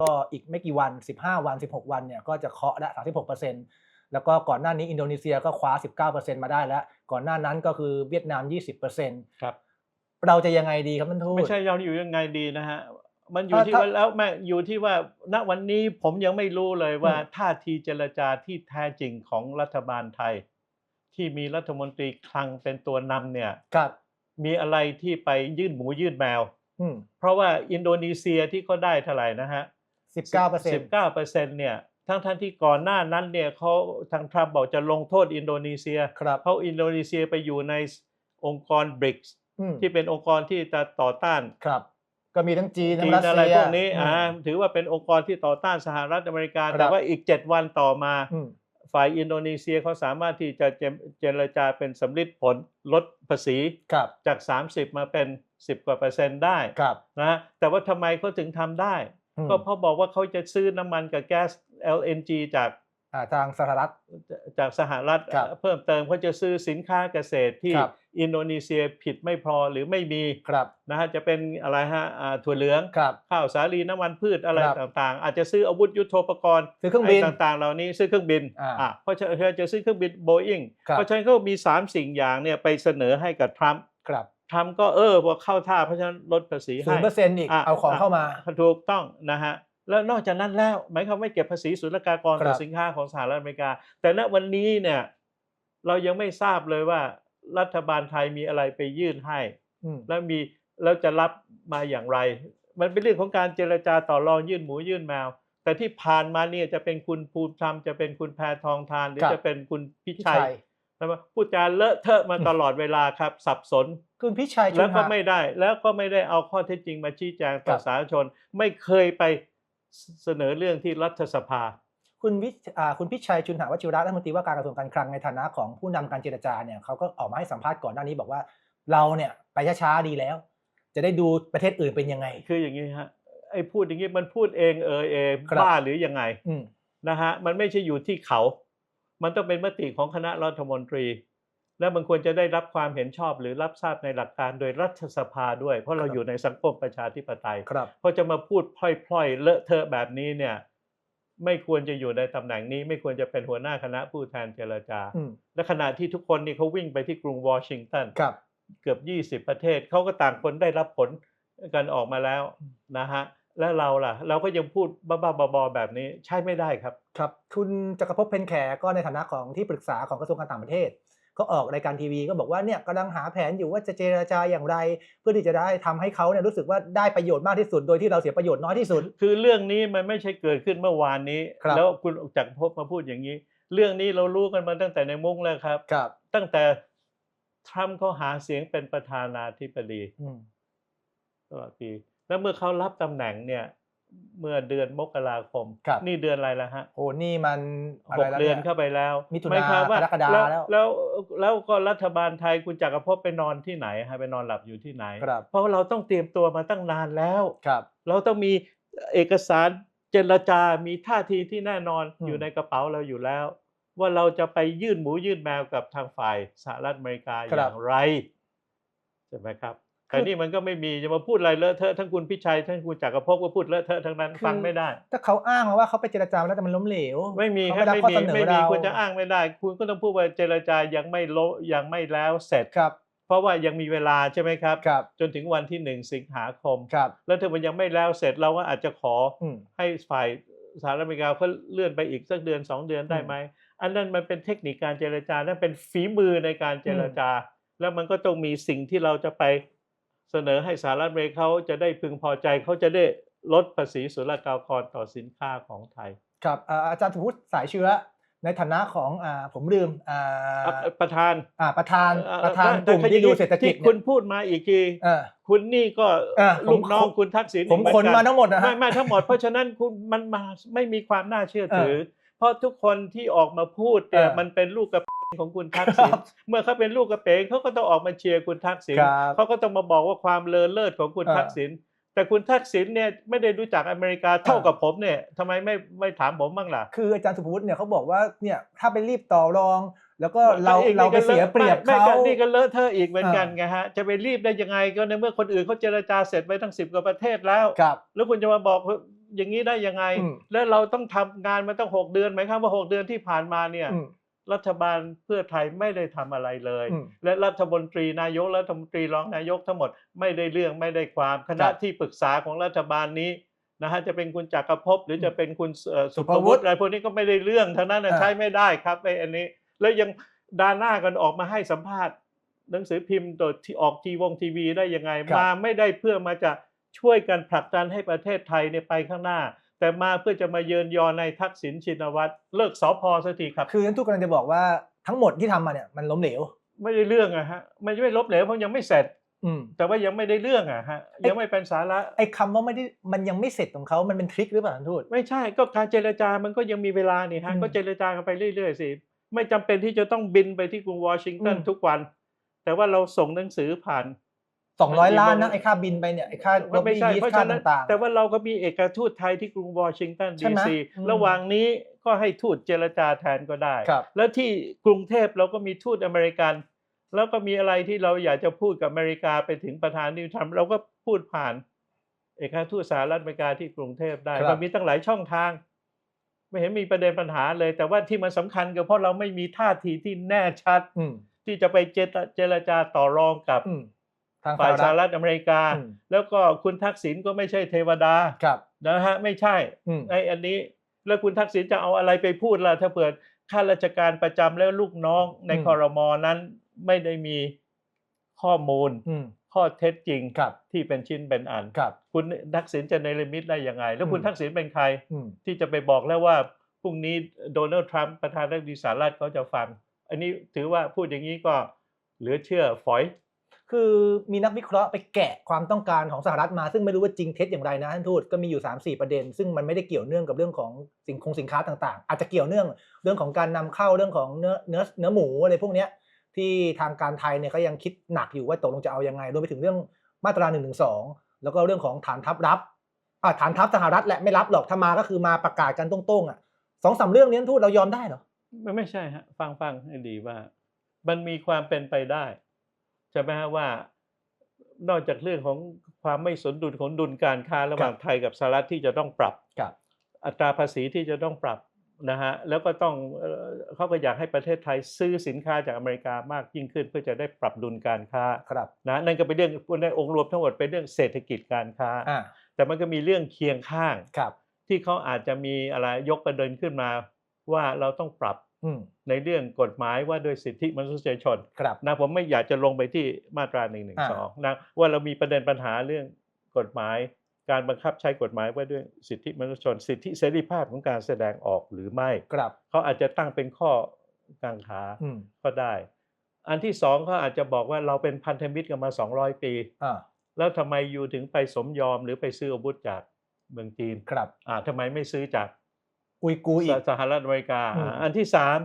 ก็อีกไม่กี่วัน 15 วัน 16 วันเนี่ยก็จะเคาะละ36%แล้วก็ก่อนหน้านี้อินโดนีเซียก็คว้า 19%มาได้แล้ว ก่อนหน้านั้นก็คือเวียดนาม 20%ครับเราจะยังไงดีครับท่านทูตไม่ใช่เราอยู่ยังไงดีนะฮะมันอยู่ถ้าที่ถ้าว่าแล้วแม่อยู่ที่ว่าณวันนี้ผมยังไม่รู้เลยว่าอืมท่าทีเจรจาที่แท้จริงของรัฐบาลไทย ที่มีรัฐมนตรีคลังเป็นตัวนำเนี่ยครับมีอะไรที่ไปยื่นหมูยื่นแมวอืมเพราะว่าอินโดนีเซียที่เขาได้เท่าไหร่นะฮะ 19%สิบเก้าเปอร์เซ็นต์เนี่ยทั้งท่านที่ก่อนหน้านั้นเนี่ยเขาทางทรัมป์บอกจะลงโทษอินโดนีเซียครับเพราะอินโดนีเซียไปอยู่ในองค์กรบริกส์อืมที่เป็นองค์กรที่จะต่อต้านครับ ก็มีทั้งจีนทั้จีงนรัสเซียอะไรพวกนี้อืมอ่าถือว่าเป็นองค์กรที่ต่อต้านสหรัฐอเมริกาครับแต่ว่าอีก7วันต่อมาอืมฝ่ายอินโดนีเซียเขาสามารถที่จะเจรเจรจาเป็นสำลิดผลลดภาษีครับจาก 30 มาเป็น 10 กว่าเปอร์เซ็นต์ได้ครับนะฮะแต่ว่าทำไมเขาถึงทำได้อืม ก็เพราะบอกว่าเขาจะซื้อน้ำมันกับแก๊ส LNG จากอ่าทางสหรัฐจากสหรัฐครับเพิ่มเติมเขาจะซื้อสินค้าเกษตรที่ครับอินโดนีเซียผิดไม่พอหรือไม่มีครับนะฮะจะเป็นอะไรฮะอ่าถั่วเหลืองครับข้าวสาลีน้ำมันพืชอะไรครับต่างๆ อาจจะซื้ออาวุธยุโทโธปกรณ์ซื้อเครื่องบินไต่างๆ เหล่านี้ซื้อเครื่องบินอ่าอะเพราะฉะนั้นจะซื้อเครื่องบินโบอิงครับเพราะฉะนั้นก็มี 3 สิ่งอย่างเนี่ยไปเสนอให้กับทรัมป์ครับ ทรัมป์ก็เออพอเข้าท่าเพราะฉะนั้นลดภาษีศูให้นย์เปอร์เซ็นต์อีกะเอาของเข้ามาะถูกต้องนะฮะแล้วนอกจากนั้นแล้วหมายความไม่เก็บภาษีศุลกากรครัต่อบสินค้าของสหรัฐอเมริกา แต่ณวันนี้เนี่ยเรายังไม่ทราบเลยว่ารัฐบาลไทยมีอะไรไปยื่นให้อืมแล้วมีแล้วจะรับมาอย่างไร มันเป็นเรื่องของการเจรจาต่อรองยื่นหมูยื่นแมว แต่ที่ผ่านมาเนี่ยจะเป็นคุณภูมิธรรมจะเป็นคุณแพทองทาน หรือครับจะเป็นคุณพิพี่ชัชัย ยแล้วมาพูดจาเลอะเทอะมาตลอดเวลาครับ สับสนคุณพี่ชัยชุแล้วนก็หะไม่ได้ แล้วก็ไม่ได้เอาข้อเท็จจริงมาชี้แจงต่ครัอบสาธารณชน ไม่เคยไปเสนอเรื่องที่รัฐสภา คุณวิอ่าคุณพิชัยชุนหาวชิระรัฐมนตรีว่าการกระทรวงการคลังในฐานะของผู้นำการเจรจาเนี่ยเขาก็ออกมาให้สัมภาษณ์ก่อนหน้านี้บอกว่า เราเนี่ยไปช้าๆดีแล้ว จะได้ดูประเทศอื่นเป็นยังไง คืออย่างนี้ฮะไอ้พูดอย่างนี้มันพูดเองเออเองครับบ้าหรือยังไงอืมนะฮะมันไม่ใช่อยู่ที่เขา มันต้องเป็นมติของคณะรัฐมนตรี และมันควรจะได้รับความเห็นชอบหรือรับทราบในหลักการโดยรัฐสภาด้วย เพราะเราครับอยู่ในสังคมประชาธิปไตยครับเพราะจะมาพูดพล่อยๆ เลอะเทอะแบบนี้เนี่ยไม่ควรจะอยู่ในตำแหน่งนี้ ไม่ควรจะเป็นหัวหน้าคณะผู้แทนเจรจาอืมและขณะที่ทุกคนนี่เขาวิ่งไปที่กรุงวอชิงตันครับเกือบ 20 ประเทศเขาก็ต่างคนได้รับผลกันออกมาแล้วนะฮะ แล้วเราล่ะ เราก็ยังพูดบ้าๆบอๆแบบนี้ใช่ไม่ได้ครับ ครับคุณจักรภพเพนแขก็ในฐานะของที่ปรึกษาของกระทรวงการต่างประเทศ ก็ออกรายการทีวีก็บอกว่าเนี่ยกำลังหาแผนอยู่ว่าจะเจรจาอย่างไร เพื่อที่จะได้ทำให้เขาเนี่ยรู้สึกว่าได้ประโยชน์มากที่สุด โดยที่เราเสียประโยชน์น้อยที่สุด คือเรื่องนี้มันไม่ใช่เกิดขึ้นเมื่อวานนี้ครับแล้วคุณจักรภพมาพูดอย่างนี้ เรื่องนี้เรารู้กันมาตั้งแต่ในมุ้งแล้วครับครับ ตั้งแต่ทรัมป์เขาหาเสียงเป็นประธานาธิบดีอืมตลอดปี แล้วเมื่อเขารับตำแหน่งเนี่ยเมื่อเดือนมกราคม ครับนี่เดือนอะไรแล้วฮะโอ้นี่มันอะหไรกแล้วเดือนเนี่ยเข้าไปแล้วมิถุนาหยความว่ากรกฎาแล้วแล้วแล้วแล้วก็รัฐบาลไทยคุณจักรภพไปนอนที่ไหนฮะไปนอนหลับอยู่ที่ไหนครับเพราะเราต้องเตรียมตัวมาตั้งนานแล้วครับ เราต้องมีเอกสารเจรจา มีท่าทีที่แน่นอนอืมอยู่ในกระเป๋าเราอยู่แล้ว ว่าเราจะไปยื่นหมูยื่นแมวกับทางฝ่ายสหรัฐอเมริกาอย่างไรใช่ไหมครับ แต่นี่มันก็ไม่มีจะมาพูดอะไรเลอะเทอะทั้งคุณพิชัยทั้งคุณจักรภพก็พูดเลอะเทอะทั้งนั้นฟังไม่ได้ ถ้าเขาอ้างมาว่าเขาไปเจรจามาแล้วแต่มันล้มเหลว ไม่มีเขาครับรับไม่ข้อมีเสนอไม่มีเราคุณจะอ้างไม่ได้ คุณก็ต้องพูดว่าเจรจายังไม่โละยังไม่แล้วเสร็จครับ เพราะว่ายังมีเวลาใช่ไหมครับครับ จนถึงวันที่หนึ่งสิงหาคมครับแล้วถ้ามันยังไม่แล้วเสร็จเราก็อาจจะขออืมให้ฝ่ายสหรัฐอเมริกาเขาเลื่อนไปอีกสักเดือนสองเดือนได้อืมไหมอันนั้นมันเป็นเทคนิคการเจรจานั่นเป็นฝีมือในการเจรจา แล้วมันก็ต้องมีสิ่งที่เราจะไป เสนอให้สหรัฐอเมริกาเขาจะได้พึงพอใจเขาจะได้ลดภาษีศุลกากรต่อสินค้าของไทย ครับอ่าอาจารย์สมพุทธสายเชื้อในฐานะของอ่าผมลืมอ่าอะประธานอ่าประธานเอ่อประธานแต่กลุ่มแต่ที่ดูเศรษฐกิจที่คุณเนี่ยพูดมาอีกทีเออคุณนี่ก็อะลูกน้องผมคุณทักษิณผมเหขนกัมาทั้งหมดนะฮะไม่ไม่ทั้งหมดเพราะฉะนั้นคุณมันมาไม่มีความน่าเชื่อถือ เพราะทุกคนที่ออกมาพูดเนี่ยเออมันเป็นลูกกระ ของคุณทักษิณครับเมื่อเขาเป็นลูกกระเปงเขาก็ต้องออกมาเชียร์คุณทักษิณครับเขาก็ต้องมาบอกว่าความเลอเลิศของคุณเออทักษิณแต่คุณทักษิณเนี่ยไม่ได้รู้จักอเมริกาเท่ากับผมเนี่ยทำไมไม่ไม่ถามผมบ้างล่ะ คืออาจารย์สุภวุฒิเนี่ยเขาบอกว่าเนี่ยถ้าไปรีบต่อรอง แล้วก็เราอีกเราไปนี่ก็เสียเปรียบไม่เขาไม่นี่ก็เลอะเทอะอีกเหมือนกันเออไงฮะจะไปรีบได้ยังไงก็ในเมื่อคนอื่นเขาเจรจาเสร็จไปทั้งสิบกว่าประเทศแล้วครับแล้วคุณจะมาบอกอย่างนี้ได้ยังไงอืมแล้วเราต้องทำงานมาตั้งหกเดือนไหมครับว่าหกเดือนที่ผ่านมาเนี่ยอืม รัฐบาลเพื่อไทยไม่ได้ทำอะไรเลยอืมและรัฐมนตรีนายกรัฐมนตรีรองนายกทั้งหมดไม่ได้เรื่องไม่ได้ความคณะครับที่ปรึกษาของรัฐบาลนี้นะฮะจะเป็นคุณจักรภพหรือจะเป็นคุณเอ่อสุสุภภวุวุฒิฒิอะไรพวกนี้ก็ไม่ได้เรื่องทั้งนั้นนะอ่าใช้ไม่ได้ครับไอ้อันนี้ แล้วยังดาหน้ากันออกมาให้สัมภาษณ์ หนังสือพิมพ์โดยที่ออกทีวงทีวีได้ยังไงมาไม่ได้เพื่อมาจะช่วยกันผลักดันให้ประเทศไทยเนี่ยไปข้างหน้า แต่มาเพื่อจะมาเยินยอในทักษิณชินวัตรเลิกสอพอสักทีครับ คือนั้นทุกกำลังจะบอกว่าทั้งหมดที่ทำมาเนี่ยมันล้มเหลว ไม่ได้เรื่องอะฮะไม่ไม่ลบเหลวเพราะยังไม่เสร็จอืมแต่ว่ายังไม่ได้เรื่องอะฮะยังไม่เป็นสาระไอ้คำว่าไม่ได้มันยังไม่เสร็จของเขามันเป็นทริคหรือเปล่าท่านทูตไม่ใช่ก็การเจรจามันก็ยังมีเวลานี่ฮะอืมก็เจรจากันไปเรื่อยๆสิไม่จำเป็นที่จะต้องบินไปที่กรุงวอชิงตันอืมทุกวัน แต่ว่าเราส่งหนังสือผ่าน สองร้อยล้านนะมันมีไอ้ค่าบินไปเนี่ยไอ้ค่ามันไม่ใช่ lobby เพราะค่าฉะนั้นต่างๆแต่ว่าเราก็มีเอกทูตไทยที่กรุงวอชิงตันใช่ดีไหมซีอืมระหว่างนี้ก็ให้ทูตเจรจาแทนก็ได้ครับแล้วที่กรุงเทพเราก็มีทูตอเมริกัน แล้วก็มีอะไรที่เราอยากจะพูดกับอเมริกาไปถึงประธานนิวทรัมป์เราก็พูดผ่าน เอกอัครทูตสหรัฐอเมริกาที่กรุงเทพได้ครับมันมีตั้งหลายช่องทาง ไม่เห็นมีประเด็นปัญหาเลย แต่ว่าที่มันสำคัญก็เพราะเราไม่มีท่าทีที่แน่ชัดอืมที่จะไปเจรเจรจาต่อรองกับอืม ทางฝ่ายสสหหรัรัฐฐอเมริกาอืมแล้วก็คุณทักษิณก็ไม่ใช่เทวดาครับนะฮะไม่ใช่อืมไอ้อันนี้ แล้วคุณทักษิณจะเอาอะไรไปพูดล่ะถ้าเปิดข้าราชการประจำแล้วลูกน้องในอืมคอรมอนั้นไม่ได้มีข้อมูลอืมข้อเท็จจริงครับที่เป็นชิ้นเป็นอันครับ คุณทักษิณจะเนรมิตได้ยังไง แล้วคุณอืมทักษิณเป็นใครอืมที่จะไปบอกแล้วว่าพรุ่งนี้โดนัลด์ทรัมป์ประธานาธิบดีสหรัฐเขาจะฟัง อันนี้ถือว่าพูดอย่างนี้ก็เหลือเชื่อฝอย คือมีนักวิเคราะห์ไปแกะความต้องการของสหรัฐมา ซึ่งไม่รู้ว่าจริงเท็จอย่างไรนะท่านทูตก็มีอยู่ 3 4 ประเด็น ซึ่งมันไม่ได้เกี่ยวเนื่องกับเรื่องของสินคงสินค้าต่างๆ อาจจะเกี่ยวเนื่องเรื่องของการนำเข้าเรื่องของเนื้อเนื้อเนื้อหมูอะไรพวกเนี้ยที่ทางการไทยเนี่ยก็ยังคิดหนักอยู่ว่าตกลงจะเอายังไงรวมไปถึงเรื่องมาตรา1นึแล้วก็เรื่องของฐานทัพรับฐานทัพสหรัฐแหละไม่รับหรอกถ้ามาก็คือมาประกาศกันตรงๆอะสองสามเรื่องนี้ท่านทูตเรายอมได้เหรอไม่ไม่ใช่ฮะฟังฟังให้ดีว่า มันมีความเป็นไปได้ ช่ไหมฮะว่านอกจากเรื่องของความไม่สมดุลของดุลการค้าระหว่างไทยกับสหรัฐที่จะต้องปรับครับอัตราภาษีที่จะต้องปรับนะฮะแล้วก็ต้องเอ่อเขาก็อยากให้ประเทศไทยซื้อสินค้าจากอเมริกามากยิ่งขึ้น เพื่อจะได้ปรับดุลการค้าครับนะนั่นก็เป็นเรื่องในองค์รวมทั้งหมดเป็นเรื่องเศรษฐกิจการค้าอ่าแต่มันก็มีเรื่องเคียงข้างครับที่เขาอาจจะมีอะไรยกประเด็นขึ้นมาว่าเราต้องปรับอืม ในเรื่องกฎหมายว่าด้วยสิทธิมนุษยชนครับนะผมไม่อยากจะลงไปที่มาตรา1นึนะว่าเรามีประเด็นปัญหาเรื่องกฎหมาย การบังคับใช้กฎหมายว่าด้วยสิทธิมนุษยชน สิทธิเสรีภาพของการแสดงออกหรือไม่ครับเขาอาจจะตั้งเป็นข้อกังขาอืมก็ได้ อันที่สองเขาอาจจะบอกว่าเราเป็นพันธมิตรกันมา 200 ปีอ่าแล้วทำไมยูถึงไปสมยอมหรือไปซื้ออาวุธจากเมืองจีนครับอ่าทำไมไม่ซื้อจาก อุยกูร์อีสกสหรัฐอเมริกาอืมอ่าอันที่สาม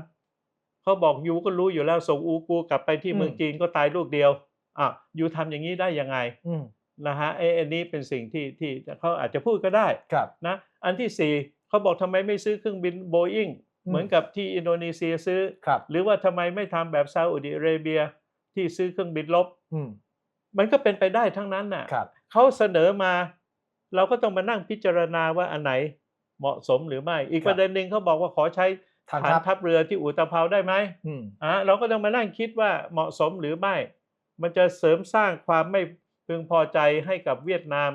เขาบอกยูก็รู้อยู่แล้วส่งอูกูกลับไปที่อืมเมืองจีนก็ตายลูกเดียวอะยูทำอย่างนี้ได้ยังไงอืมนะฮะไอ้อันนี้เป็นสิ่งที่ที่เขาอาจจะพูดก็ได้ครับนะอันที่สี่เขาบอกทำไมไม่ซื้อเครื่องบินโบอิงอืมเหมือนกับที่อินโดนีเซียซื้อครับหรือว่าทำไมไม่ทำแบบซาอุดิอาระเบียที่ซื้อเครื่องบินลบอืมมันก็เป็นไปได้ทั้งนั้นน่ะครับเขาเสนอมา เราก็ต้องมานั่งพิจารณาว่าอันไหน เหมาะสมหรือไม่ อีกครับประเด็นหนึ่งเขาบอกว่าขอใช้ฐานฐานทัพทัพเรือที่อุตภเปาได้ไหมอืมอะเราก็ต้องมานั่งคิดว่าเหมาะสมหรือไม่ มันจะเสริมสร้างความไม่พึงพอใจให้กับเวียดนาม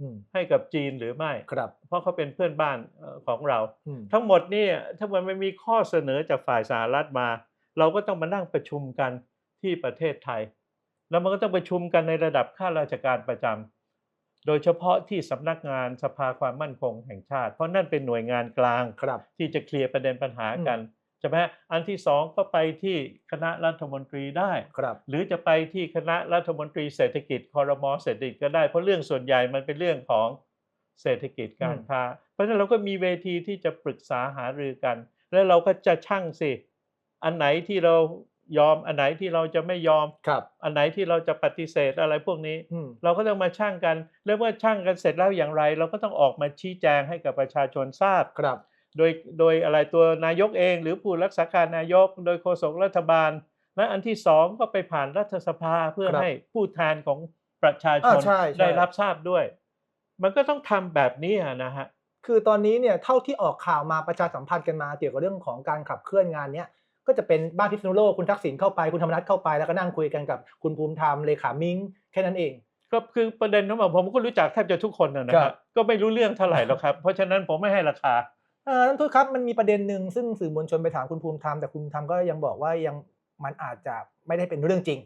อืมให้กับจีนหรือไม่ครับ เพราะเขาเป็นเพื่อนบ้านเอ่อของเราอืมทั้งหมดเนี่ยถ้ามันไม่มีข้อเสนอจากฝ่ายสหรัฐมา เราก็ต้องมานั่งประชุมกันที่ประเทศไทย แล้วมันก็ต้องประชุมกันในระดับข้าราชการประจำ โดยเฉพาะที่สำนักงานสภาความมั่นคงแห่งชาติ เพราะนั่นเป็นหน่วยงานกลางครับที่จะเคลียร์ประเด็นปัญหากันใช่ไหมฮะอันที่สองก็ไปที่คณะรัฐมนตรีได้ครับ หรือจะไปที่คณะรัฐมนตรีเศรษฐกิจคอรมอเศรษฐกิจก็ได้ เพราะเรื่องส่วนใหญ่มันเป็นเรื่องของเศรษฐกิจการค้า เพราะฉะนั้นเราก็มีเวทีที่จะปรึกษาหารือกัน แล้วเราก็จะชั่งสิ อันไหนที่เรา ยอมอันไหนที่เราจะไม่ยอมครับ อันไหนที่เราจะปฏิเสธอะไรพวกนี้อืมเราก็ต้องมาชั่งกันแล้วเมื่อชั่งกันเสร็จแล้วอย่างไร เราก็ต้องออกมาชี้แจงให้กับประชาชนทราบครับ โดยโดยอะไรตัวนายกเอง หรือผู้รักษาการนายก โดยโฆษกรัฐบาล และอันที่สองก็ไปผ่านรัฐสภาเพื่อครับให้ผู้แทนของประชาชอ่านใช่ใช่ได้รับทราบด้วย มันก็ต้องทำแบบนี้อะนะฮะคือตอนนี้เนี่ยเท่าที่ออกข่าวมาประชาสัมพันธ์กันมาเกี่ยวกับเรื่องของการขับเคลื่อนงานเนี้ย ก็จะเป็นบ้านพิษณุโลกคุณทักษิณเข้าไปคุณธรรมนัฐเข้าไปแล้วก็นั่งคุยกันกับคุณภูมิธรรมเลขามิงแค่นั้นเองก็คือประเด็นนั้นว่าผมก็รู้จักแทบจะทุกคนนะนะคครัรับบก็ไม่รู้เรื่องเท่าไหร่หรอกครับ เพราะฉะนั้นผมไม่ให้ราคาเออท่านทูตครับมันมีประเด็นหนึ่งซึ่งสื่อมวลชนไปถามคุณภูมิธรรมแต่คุณภูมิธรรมก็ยังบอกว่ายังมันอาจจะไม่ได้เป็นเรื่องจริง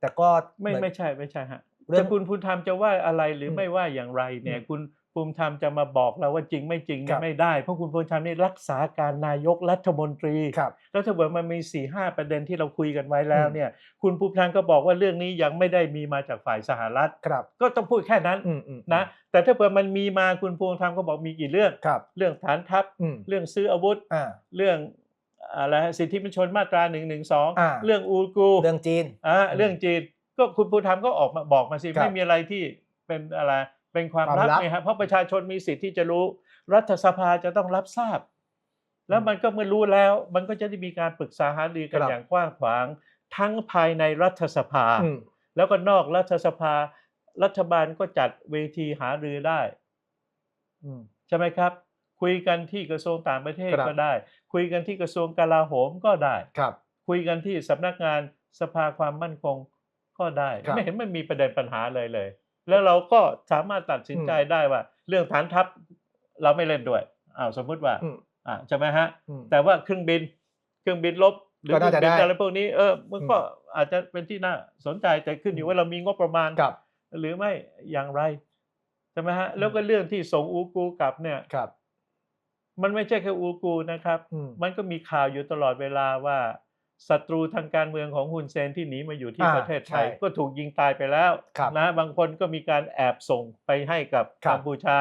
แต่ก็ไม่เหอนไม่ใช่ไม่ใช่ฮะเรื่องจะคุณภูมิธรรมจะว่าอะไรหรือมไม่ว่าอย่างไรเนี่ยอืมคุณ ภูมิธรรมจะมาบอกเราว่าจริงไม่จริงครัเนี่ยบไม่ได้ เพราะคุณภูมิธรรมนี่รักษาการนายกรัฐมนตรีครับแล้วถ้าเกิดมันมีสี่ห้าประเด็นที่เราคุยกันไว้แล้วอืมเนี่ย คุณภูมิธรรมก็บอกว่าเรื่องนี้ยังไม่ได้มีมาจากฝ่ายสหรัฐครับก็ต้องพูดแค่นั้นอืมอืมนะแต่ถ้าเกิดมันมีมาคุณภูมิธรรมก็บอกมีกี่เรื่องครับเรื่องฐานทัพอืมเรื่องซื้ออาวุธอ่าเรื่องอะไรฮะสิทธิมนุษยชนมาตราหนึ่งหนึ่งสองอ่าเรื่องอูกูเรื่องจีนอ่าอืมเรื่องจีนก็คุณภูมิธรรมก็ออกมาบอกมาสิครับไม่มีอะไรที่เป็นอะไร เป็นความความลับลับไงครับเพราะประชาชนมีสิทธิ์ที่จะรู้ รัฐสภาจะต้องรับทราบ แล้วมันก็เมื่อรู้แล้ว มันก็จะได้มีการปรึกษาหารือกันครับอย่างกว้างขวาง ทั้งภายในรัฐสภาอืมแล้วก็นอกรัฐสภา รัฐบาลก็จัดเวทีหารือได้อืมใช่ไหมครับ คุยกันที่กระทรวงต่างประเทศครับก็ได้ คุยกันที่กระทรวงกลาโหมก็ได้ครับ คุยกันที่สำนักงานสภาความมั่นคงก็ได้ครับไม่เห็นมันมีประเด็นปัญหาเลยเลย แล้วเราก็สามารถตัดสินใจได้ว่า เรื่องฐานทัพเราไม่เล่นด้วยอ้าวสมมุติว่าอืมอ่าใช่ไหมฮะอืมแต่ว่าเครื่องบิน เครื่องบินลบหรือก็เครื่น่าองจะบินได้อะไรพวกนี้เออมันก็อาจจะเป็นที่น่าสนใจแต่ขึ้นอยู่ว่าเรามีงบประมาณครับหรือไม่อย่างไรใช่ไหมฮะอืมแล้วก็เรื่องที่ส่งอูกูกลับเนี่ยครับ มันไม่ใช่แค่อูกูนะครับอืมมันก็มีข่าวอยู่ตลอดเวลาว่า ศัตรูทางการเมืองของฮุนเซนที่หนีมาอยู่ที่อ่าประเทศไทยใช่ก็ถูกยิงตายไปแล้วครับนะบางคนก็มีการแอบส่งไปให้กับครับกัมพูชา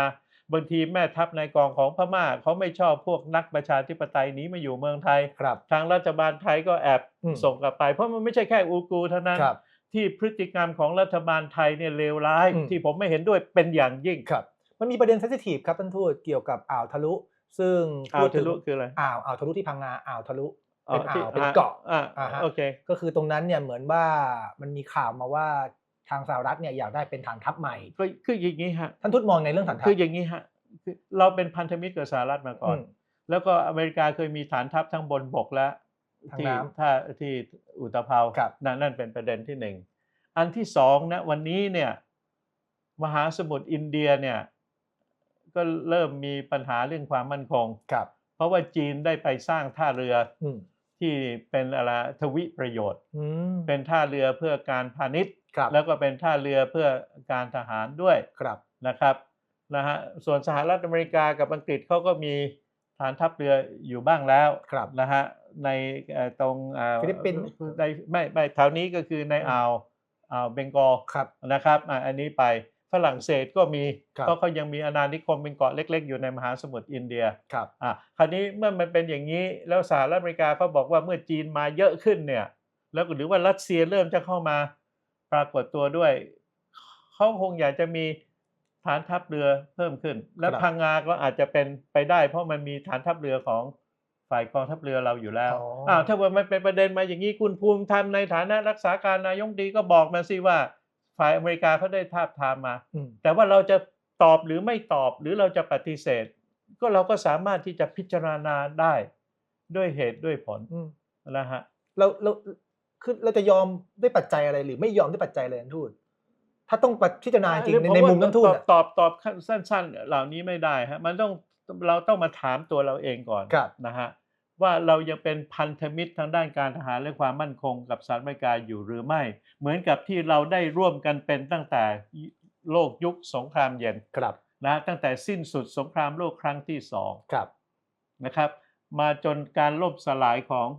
บางทีแม่ทัพในกองของพม่าเขาไม่ชอบพวกนักประชาธิปไตยหนีมาอยู่เมืองไทยครับทางรัฐบาลไทยก็แอบอืมส่งกลับไป เพราะมันไม่ใช่แค่อูกูเท่านั้นครับที่พฤติกรรมของรัฐบาลไทยเนี่ยเลวร้ายอืมที่ผมไม่เห็นด้วยเป็นอย่างยิ่งครับ มันมีประเด็นเซนซิทีฟครับท่านทูตเกี่ยวกับอ่าวทะลุ ซึ่งอ่าวทะลุคืออะไรอ่าวอ่าวทะลุที่พังงาอ่าวทะลุอ๋อ เป็นอ่าวที่เป็นเกาะอ่าอ่าฮะโอเคก็คือตรงนั้นเนี่ยเหมือนว่ามันมีข่าวมาว่าทางสหรัฐเนี่ยอยากได้เป็นฐานทัพใหม่ก็คืออย่างนี้ฮะท่านทูตมองในเรื่องฐานทัพคืออย่างนี้ฮะคือเราเป็นพันธมิตรกับสหรัฐมาก่อนอืมแล้วก็อเมริกาเคยมีฐานทัพทั้งบนบกและทางที่น้ำท่าที่อุตภเปาครับนั่นนั่นเป็นประเด็นที่หนึ่งอันที่สองนะวันนี้เนี่ยมหาสมุทรอินเดียเนี่ยก็เริ่มมีปัญหาเรื่องความมั่นคงครับ เพราะว่าจีนได้ไปสร้างท่าเรืออืม ที่เป็นอะไรทวิประโยชน์อืมเป็นท่าเรือเพื่อการพาณิชย์ครับแล้วก็เป็นท่าเรือเพื่อการทหารด้วยครับนะครับนะฮะส่วนสหรัฐอเมริกากับอังกฤษเขาก็มีฐานทัพเรืออยู่บ้างแล้วครับนะฮะในเอ่อตรงเอ่อฟิลิปปินส์ในไม่ไม่แถวนี้ก็คือในอืมอ่าวอ่าวเบงกอลครับนะครับอะอันนี้ไป ฝรั่งเศสก็มีครับเพราะเขายังมีอาณานิคมเป็นเกาะเล็ก ๆ อยู่ในมหาสมุทรอินเดียครับอะคราวนี้เมื่อมันเป็นอย่างนี้แล้วสหรัฐอเมริกาเขาบอกว่าเมื่อจีนมาเยอะขึ้นเนี่ย แล้วก็หรือว่ารัสเซียเริ่มจะเข้ามาปรากฏตัวด้วยเขาคงอยากจะมีฐานทัพเรือเพิ่มขึ้น และครับพังงาก็อาจจะเป็นไปได้ เพราะมันมีฐานทัพเรือของฝ่ายกองทัพเรือเราอยู่แล้วอ๋ออ้อ้าวถ้าว่ามันเป็นประเด็นมาอย่างนี้คุณภูมิธรรมในฐานะรักษาการนายกดีก็บอกมาสิว่า ฝ่ายอเมริกาเขาได้ทาบทามมาอืมแต่ว่าเราจะตอบหรือไม่ตอบหรือเราจะปฏิเสธ ก็เราก็สามารถที่จะพิจารณาได้ด้วยเหตุด้วยผลอืมนะฮะเราเราคือเราจะยอมด้วยปัจจัยอะไรหรือไม่ยอมด้วยปัจจัยอะไรท่านทูตถ้าต้องพิจารณาจริงหรือในผในว่ามุมท่านทูตตอบอะตอบตอบสั้น ๆ เหล่านี้ไม่ได้ฮะมันต้องเราต้องมาถามตัวเราเองก่อนครับนะฮะ ว่าเรายังเป็นพันธมิตรทางด้านการทหารและความมั่นคงกับสหรัฐอเมริกาอยู่หรือไม่ เหมือนกับที่เราได้ร่วมกันเป็นตั้งแต่โลกยุคสงครามเย็นครับนะตั้งแต่สิ้นสุดสงครามโลกครั้งที่สองครับนะครับ มาจนการล่มสลายของ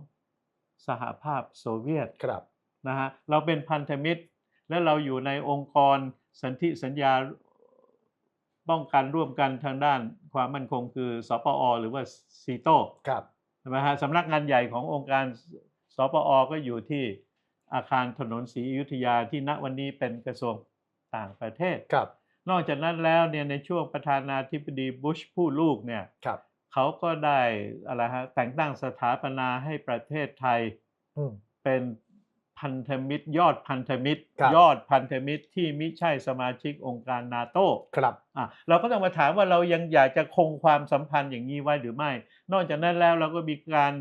สหภาพโซเวียตครับนะฮะเราเป็นพันธมิตรและเราอยู่ในองค์กรสันติสัญญาป้องกันร่วมกันทางด้านความมั่นคงคือสปอ หรือว่าซีโตครับ ใช่ไหมฮะสำนักงานใหญ่ขององค์การสปอก็อยู่ที่อาคารถนนศรีอยุธยาที่ณวันนี้เป็นกระทรวงต่างประเทศครับ นอกจากนั้นแล้วเนี่ยในช่วงประธานาธิบดีบุชผู้ลูกเนี่ยครับเขาก็ได้อะไรฮะแต่งตั้งสถาปนาให้ประเทศไทยอืมเป็น พพันธมิตร ยอดพันธมิตร ครับ ยอดพันธมิตรที่มิใช่สมาชิกองค์การนาโต ครับ อะเราก็ต้องมาถามว่าเรายังอยากจะคงความสัมพันธ์อย่างนี้ไว้หรือไม่ นอกจากนั้นแล้วเราก็มีการ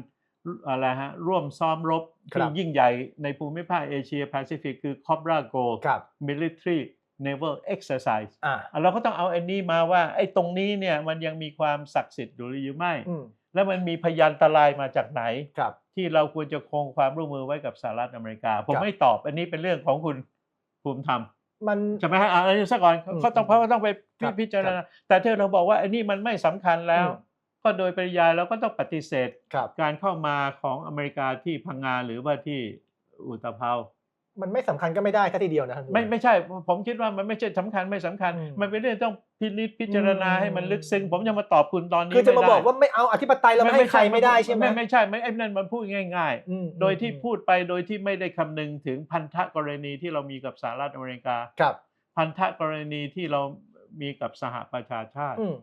อะไรฮะร่วมซ้อมรบครัที่บ ยิ่งใหญ่ในภูมิภาคเอเชียแปซิฟิกคือ Cobra Go ครับ Military Naval Exercise อ่าอะเราก็ต้องเอาอันนี้มาว่าไอ้ตรงนี้เนี่ยมันยังมีความศักดิ์สิทธิ์อยู่หรือไม่ อืมแล้วมันมีพยานตรายมาจากไหน ครับ ที่เราควรจะคงความร่วมมือไว้กับสหรัฐอเมริกา ผมครับไม่ตอบอันนี้เป็นเรื่องของคุณภูมิธรรมมันใช่ไหมฮะอะอันนี้ซะก่อนอืมเขาต้องเพราะว่าต้องไปครับพิจารครัณาบแต่ถ้าเราบอกว่าอันนี้มันไม่สำคัญแล้วอืมก็โดยปริยายเราก็ต้องปฏิเสธครับการเข้ามาของอเมริกาที่พังงาหรือว่าที่อุตภเปา มันไม่สำคัญก็ไม่ได้แค่ทีเดียวนะท่านไม่ไม่ใช่ ผมคิดว่ามันไม่ใช่สำคัญไม่สำคัญอืมมันเป็นเรื่องต้องพินิจพิจารณาอืมให้มันลึกซึ้งผมจะมาตอบคุณตอนนี้คือจะมาไได้บอกว่าไม่เอาอธิปไตยเราไม่ให้ใครไม่ได้ใช่ไหมไม่ไม่ใช่ไม่ไอ้นั่นมันพูดง่ายอืมๆโดยที่อืมพูดไปโดยที่ไม่ได้คำนึงถึงพันธกรณีที่เรามีกับสหรัฐอเมริกาครับ พันธกรณีที่เรามีกับสหประชาชาติอืม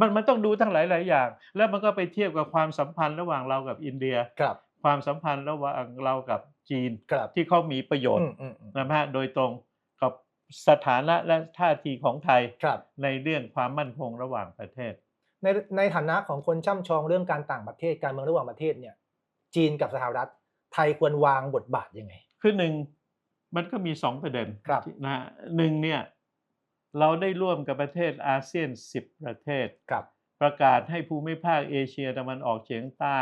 มันมันต้องดูทั้งหลายหลายอย่าง แล้วมันก็ไปเทียบกับความสัมพันธ์ระหว่างเรากับอินเดียครับความสัมพันธ์ระหว่างเรากับ จีนครับที่เขามีประโยชอืน์มอืมอืมนะฮะโดยตรงกับสถานะและท่าทีของไทยครับในเรื่องความมั่นคงระหว่างประเทศ ในในฐานะของคนช่ำชองเรื่องการต่างประเทศการเมืองระหว่างประเทศเนี่ย จีนกับสหรัฐไทยควรวางบทบาทยังไง คือหนึ่งมันก็มีสองประเด็นครับที่นะฮะหนึ่งเนี่ยเราได้ร่วมกับประเทศอาเซียน 10 ประเทศครับประกาศให้ภูมิภาคเอเชียตะวันออกเฉียงใต้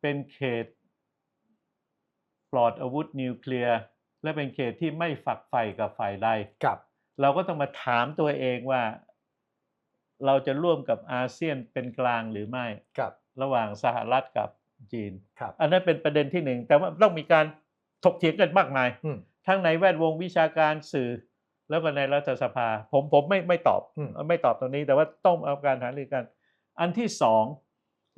เป็นเขต ปลอดอาวุธนิวเคลียร์ และเป็นเขตที่ไม่ฝักใฝ่กับฝ่ายใดครับเราก็ต้องมาถามตัวเองว่า เราจะร่วมกับอาเซียนเป็นกลางหรือไม่ครับ ระหว่างสหรัฐกับจีนครับ อันนั้นเป็นประเด็นที่หนึ่งแต่ว่าต้องมีการถกเถียงกันมากมายอืมทั้งในแวดวงวิชาการสื่อ แล้วก็ในรัฐสภา ผมผมไม่ไม่ตอบอืมไม่ตอบตรงนี้ แต่ว่าต้องเอาการหารือกัน อันที่สอง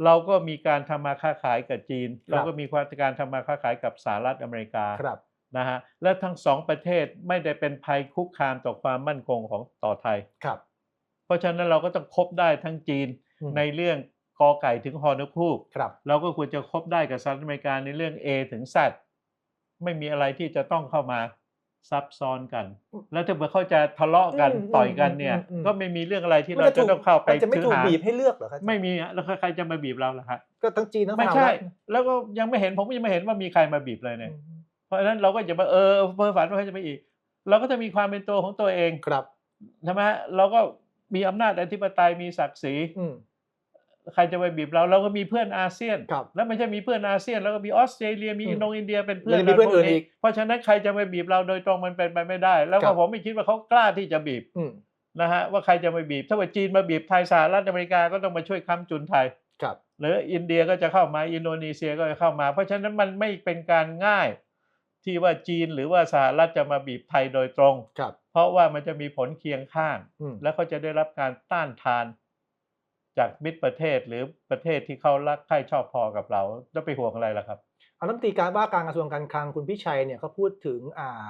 เราก็มีการทำมาค้าขายกับจีน เราก็มีการทำมาค้าขายกับสหรัฐอเมริกาครับนะฮะและทั้งสองประเทศไม่ได้เป็นภัยคุกคามต่อความมั่นคงของต่อไทยครับ เพราะฉะนั้นเราก็ต้องคบได้ทั้งจีนอืมในเรื่องกอไก่ถึงฮอนกคู่ครับเราก็ควรจะคบได้กับสหรัฐอเมริกาในเรื่อง A ถึง Z ไม่มีอะไรที่จะต้องเข้ามา ซับซ้อนกัน แล้วถ้าเกิดเขาจะทะเลาะกันอืมต่อยกันเนี่ยอืมอืมก็ไม่มีเรื่องอะไรที่มันเราจะจะถูกต้องเข้าไปมันจะไม่ถือถูกหาบีบให้เลือกเหรอครับไม่มีอะแล้วใครจะมาบีบเราล่ะครับก็ทั้งจีนทั้งสไม่หใช่รัฐแล้วก็ยังไม่เห็นผมก็ยังไม่เห็นว่ามีใครมาบีบเลยเนี่ยอืมเพราะฉะนั้นเราก็อย่ามาเออเพ้อฝันว่าเขาจะไปอีก เราก็จะมีความเป็นตัวของตัวเองครับใช่ไหมฮะเราก็มีอำนาจอธิปไตยมีศักดิ์ศรีอืม ใครจะไปบีบเราเราก็มีเพื่อนอาเซียนครับแล้วไม่ใช่มีเพื่อนอาเซียน แล้วก็มีออสเตรเลียมีอืมอินโดนีเซียเป็นเพื่อนมันจะมีเพื่อนราพวอื่นอีกเพราะฉะนั้นใครจะไปบีบเราโดยตรงมันเป็นไปไม่ได้ แล้วครัก็บผมไม่คิดว่าเขากล้าที่จะบีบอืมนะฮะว่าใครจะมาบีบ ถ้าว่าจีนมาบีบไทยสหรัฐอเมริกาก็ต้องมาช่วยค้ำจุนไทยครับหรืออินเดียก็จะเข้ามาอินโดนีเซียก็จะเข้ามา เพราะฉะนั้นมันไม่เป็นการง่ายที่ว่าจีนหรือว่าสหรัฐจะมาบีบไทยโดยตรงครับเพราะว่ามันจะมีผลเคียงข้างอืมแล้วเขาจะได้รับการต้านทาน จากมิตรประเทศหรือประเทศที่เขารักใคร่ชอบพอกับเราจะไปห่วงอะไรล่ะครับเอารัฐมนตรีการว่าการกระทรวงการคลังคุณพิชัยเนี่ยเขาพูดถึงอ่า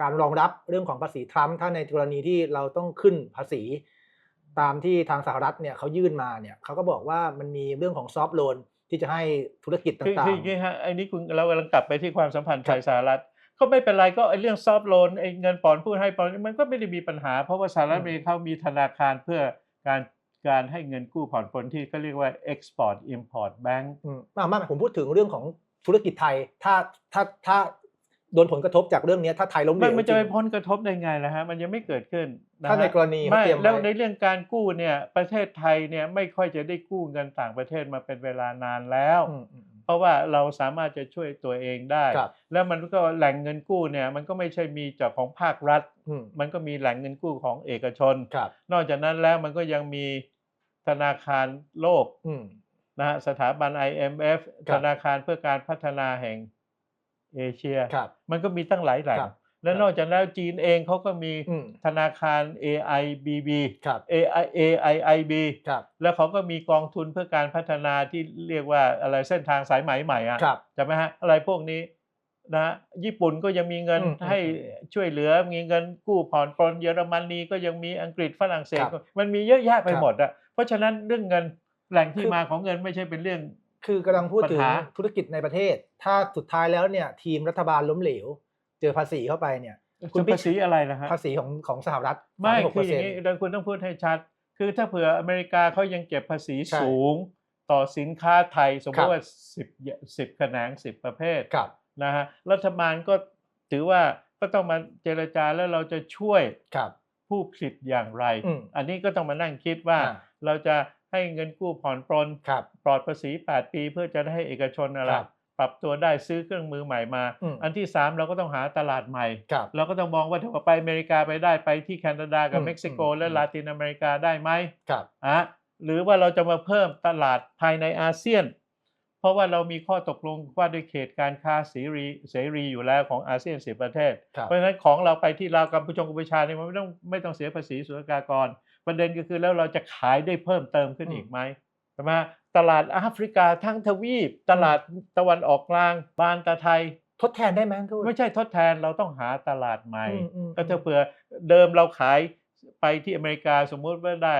การรองรับเรื่องของภาษีทรัมป์ถ้าในกรณีที่เราต้องขึ้นภาษี ตามที่ทางสหรัฐเนี่ยเขายื่นมาเนี่ยเขาก็บอกว่ามันมีเรื่องของซอฟ t ์โลนที่จะให้ธุรกิจคือต่างคืออย่างนี้ฮะไอ้นี่คุณเรากำลังกลับไปที่ความสัมพันธ์ครัไทบยสหรัฐก็ไม่เป็นไรก็ไอ้เรื่องซอฟท์โลนไอ้เงินปอนพูดให้ปอนมันก็ไม่ได้มีปัญหา เพราะว่าสหรัฐอเมริกาเขามีธนาคารเพื่อการ การให้เงินกู้ผ่อนปลนที่เขาเรียกว่า Export Import Bank ๆอืมไมาไม่ผมพูดถึงเรื่องของธุรกิจไทย ถ้าถ้าถ้าโดนผลกระทบจากเรื่องเนี้ยถ้าไทยล้มเหลมันวมันจะจไปริงพ้นกระทบได้ไงล่ะฮะมันยังไม่เกิดขึ้นนะฮะถ้าในกรณีเขาไม่เตรียมแล้วในไว้เรื่องการกู้เนี่ยประเทศไทยเนี่ยไม่ค่อยจะได้กู้เงินต่างประเทศมาเป็นเวลานานแล้วอืมอืมอืมเพราะว่าเราสามารถจะช่วยตัวเองได้ครับแล้วมันก็แหล่งเงินกู้เนี่ยมันก็ไม่ใช่มีจากของภาครัฐอืมมันก็มีแหล่งเงินกู้ของเอกชนครับนอกจากนั้นแล้วมันก็ยังมี ธนาคารโลกอืมนะฮะสถาบัน IMF ครัธบนาคารเพื่อการพัฒนาแห่งเอเชียครับมันก็มีตั้งหลายแหล่งครับและครับนอกจากนั้นจีนเองเขาก็มีอืมธนาคาร AIBB ครับ AI AIIB ครับแล้วเขาก็มีกองทุนเพื่อการพัฒนาที่เรียกว่าอะไรเส้นทางสายไหมใหม่อะครับใช่ไหมฮะอะไรพวกนี้นะฮะญี่ปุ่นก็ยังมีเงินอืมอืมให้ช่วยเหลือมีเงินกู้ผ่อนปลนเยอรมนีก็ยังมีอังกฤษฝรั่งเศสครับมันมีเยอะแยะไปครับหมดอะเพ ราะฉะนั้นเรื่องเงินแหล่งที่คือมาของเงินไม่ใช่เป็นเรื่อง คือกำลังพูดถึงปัญหา ธุรกิจในประเทศ ถ้าสุดท้ายแล้วเนี่ยทีมรัฐบาลล้มเหลว เจอภาษีเข้าไปเนี่ย คุณจะพิภาษีอะไรนะฮะภาษีของของสหรัฐไม่36%คืออย่างนี้โดยคุณต้องพูดให้ชัด คือถ้าเผื่ออเมริกาเขายังเก็บภาษีใช่สูง ต่อสินค้าไทยสมมครัติบว่าสิบสิบแขนงสิบประเภทกับ นะฮะรัฐบาลก็ถือว่าก็ต้องมาเจรจาแล้วเราจะช่วยกับ ผู้ผลิตอย่างไรอืมอันนี้ก็ต้องมานั่งคิดว่าอ่าเราจะให้เงินกู้ผ่อนปลนครับปลอดภาษี 8 ปีเพื่อจะได้ให้เอกชนอะไรครับปรับตัวได้ซื้อเครื่องมือใหม่มาอืมอันที่ 3 เราก็ต้องหาตลาดใหม่กับเราก็ต้องมองว่าถ้าไปอเมริกาไปได้ไปที่แคนาดากับอืมเม็กซิโกอืมและอืมลาตินอเมริกาได้ไหมกับอะหรือว่าเราจะมาเพิ่มตลาดภายในอาเซียนเพ ราะว่าเรามีข้อตกลงว่าด้วยเขตการค้าเสรีเสรีอยู่แล้วของอาเซียนสิบประเทศครับเพราะฉะนั้นของเราไปที่ลาวกัมพูชากัมพูชาเนี่ยมันไม่ต้องไม่ต้องเสียภาษีศุลกากร ประเด็นก็คือแล้วเราจะขายได้เพิ่มเติมขึ้นอืมอีกไหมใช่ไหมตลาดแอฟริกาทั้งทวีป ตลาดตะวันออกกลางบานตะไทยทดแทนได้ไหมทูตไม่ใช่ทดแทนเราต้องหาตลาดใหม่อืมอืมก็ถ้าเผื่อเดิมเราขายไปที่อเมริกาสมมุติว่าได้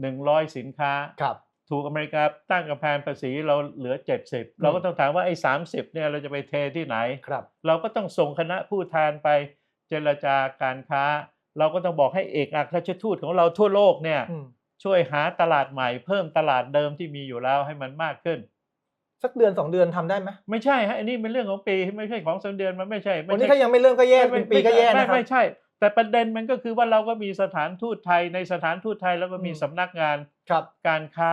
หนึ่งร้อยสินค้าครับ ถูกอเมริกาตั้งกำแพงภาษีเราเหลือ 70 เราก็ต้องถามว่าไอ้30เนี่ยเราจะไปเทที่ไหนครับ เราก็ต้องส่งคณะผู้แทนไปเจรจาการค้า เราก็ต้องบอกให้เอกอัครราชทูตของเราทั่วโลกเนี่ยอืมช่วยหาตลาดใหม่เพิ่มตลาดเดิมที่มีอยู่แล้วให้มันมากขึ้น สักเดือนสองเดือนทำได้ไหมไม่ใช่ฮะอันนี้เป็นเรื่องของปีไม่ใช่ของสามเดือนมันไม่ใช่ไม่วันนี้ใช่ถ้ายังไม่เริ่มก็แย่ไม่เป็นปีก็แย่ไม่นะครับไม่ใช่ แต่ประเด็นมันก็คือว่าเราก็มีสถานทูตไทยในสถานทูตไทยแล้วก็มีอืมสำนักงาน ครับการค้า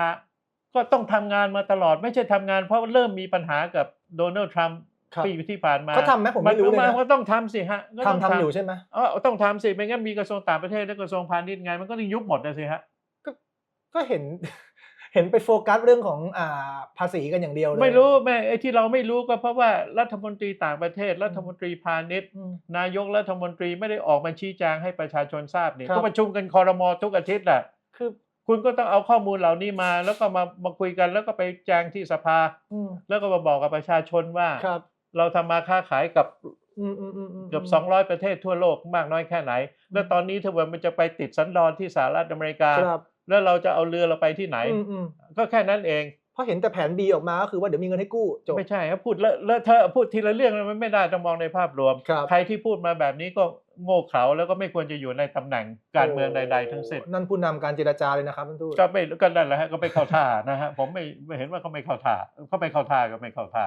ก็ต้องทำงานมาตลอดไม่ใช่ทำงานเพราะเริ่มมีปัญหากับโดนัลด์ทรัมป์ครับปีที่ผ่านมาเขาทำไหมผมไม่รู้เลยนะนก็ต้องทำสิฮะก็ต้งทำทำอยู่ใช่ไหมเออต้องทำสิไม่งั้นมีกระทรวงต่างประเทศและกระทรวงพาณิชย์ไงมันก็ต้องยุบหมดนะสิฮะก็เห็นเห็นไปโฟกัสเรื่องของอ่าภาษีกันอย่างเดียวเลยไม่รู้แม่ไอ้ที่เราไม่รู้ก็เพราะว่ารัฐมนตรีต่างประเทศ รัฐมนตรีพาณิชย์อืมนายกรัฐมนตรีไม่ได้ออกมาชี้แจงให้ประชาชนทราบนี่ครับก็ประชุมกันคอรมอทุกอาทิตย์แหละคือ คุณก็ต้องเอาข้อมูลเหล่านี้มา แล้วก็มามาคุยกันแล้วก็ไปแจ้งที่สภาอืมแล้วก็มาบอกกับประชาชนว่าครับ เราทำมาค้าขายกับอืมอืมอืมมเกือบ200 ประเทศทั่วโลกมากน้อยแค่ไหน แล้วตอนนี้ถ้าว่ามันจะไปติดสันดอนที่สหรัฐอเมริกาครับแล้วเราจะเอาเรือเราไปที่ไหนอืมอืมก็แค่นั้นเอง เพราะเห็นแต่แผน B ออกมาก็คือว่าเดี๋ยวมีเงินให้กู้จบ ไม่ใช่ครับพูดเลอะเลอะเทอะพูดทีละเรื่องมันไม่ได้ต้องมองในภาพรวม ครับ ใครที่พูดมาแบบนี้ก็โง่เขลาแล้วก็ไม่ควรจะอยู่ในตำแหน่งการเมืองใด ๆ ทั้งสิ้นนั่นผู้นำการเจรจาเลยนะครับท่านทูตก็ไม่ก็นั่นแหละฮะก็ไม่เข้าท่านะฮะผมไม่ไม่เห็นว่าเขาไม่เข้าท่าเขาไม่เข้าท่าก็ไม่เข้าท่า